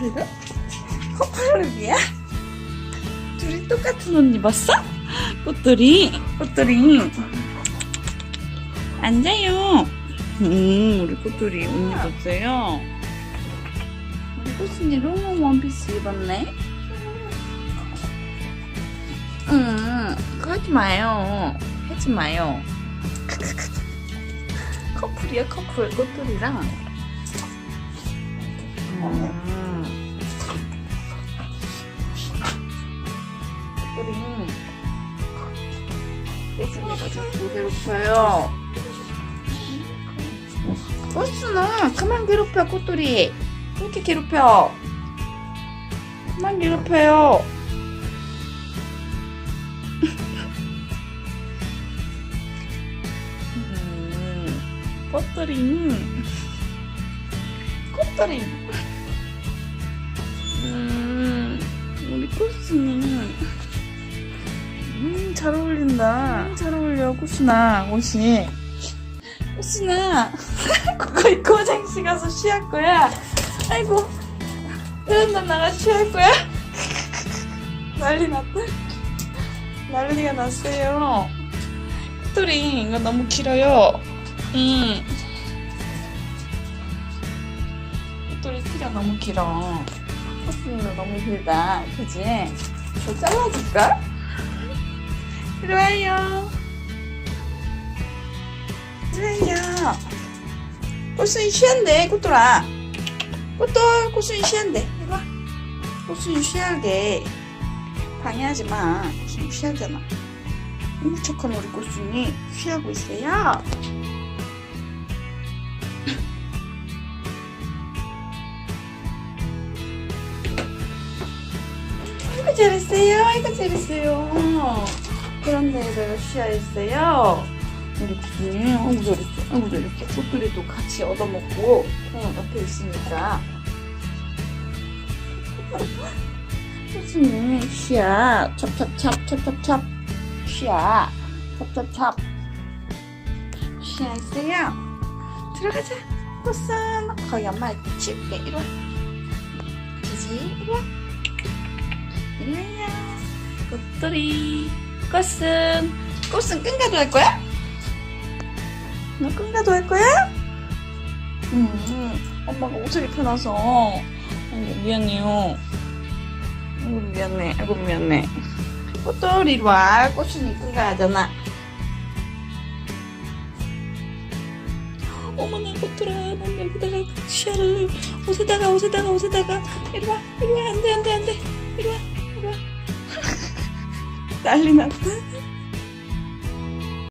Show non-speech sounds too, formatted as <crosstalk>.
커플룩? 커플룩이야? 둘이 똑같은 옷 입었어? 꽃들이? 꽃들이. 앉아요. 음 우리 꽃들이 옷 입었어요. 우리 꽃순이 롱롱 원피스 입었네. 음 그거 하지 마요. 하지 마요. 커플이야 커플. 꽃들이랑. 음. 꽃들이 꽃순이가 자꾸 괴롭혀요 꽃순아 그만 괴롭혀 꽃들이 왜 이렇게 괴롭혀. 그만 괴롭혀요. 음, 꽃들이 꽃들이 음, 우리 음, 잘 어울린다 음, 잘 어울려 꽃순아 옷이 꽃순아 그거 입고 화장실 가서 쉬할 거야 아이고 베란다 나가 쉬할 거야 <laughs> 난리 났다 난리가 났어요 꽃들이 이거 너무 길어요 음. 꽃돌이 키가 너무 길어. 꽃순이가 너무 길다. 그지? 저 잘라줄까? 이리 와요. 이리 와요. 꽃순이 쉬한대, 꽃돌아. 꽃돌, 꽃순이 쉬한대. 이리 와. 꽃순이 쉬하게. 방해하지 마. 꽃순이 쉬하잖아. 너무 착한 우리 꽃순이 쉬하고 있어요. 아이고 잘했어요. 아이고 잘했어요. 그런데 내가 쉬어있어요. 구순이 아이고 잘했어. 아이고 잘했어. 꽃들이도 같이 얻어먹고 응, 옆에 있으니까. 구순이 쉬야. 찹찹찹 찹찹찹 쉬야. 찹찹찹 쉬야 있어요. 들어가자. 꽃순 거기 엄마 칠게. 이리 와. 지지 이리 와. 이리야 꽃돌이 꽃은 꽃은 끈가도 할 거야? 너 끈가도 할 거야? 음 엄마가 옷을 입혀놔서. 아이고 미안해요. 아이고 미안해. 아이고 미안해. 꽃돌이 이리 와. 꽃은 끈가 하잖아. 어머나 꽃돌아. 난 여기다가 시야를 옷에다가 옷에다가 옷에다가. 이리 와 이리 와. 안돼 안돼 안돼 난리 났다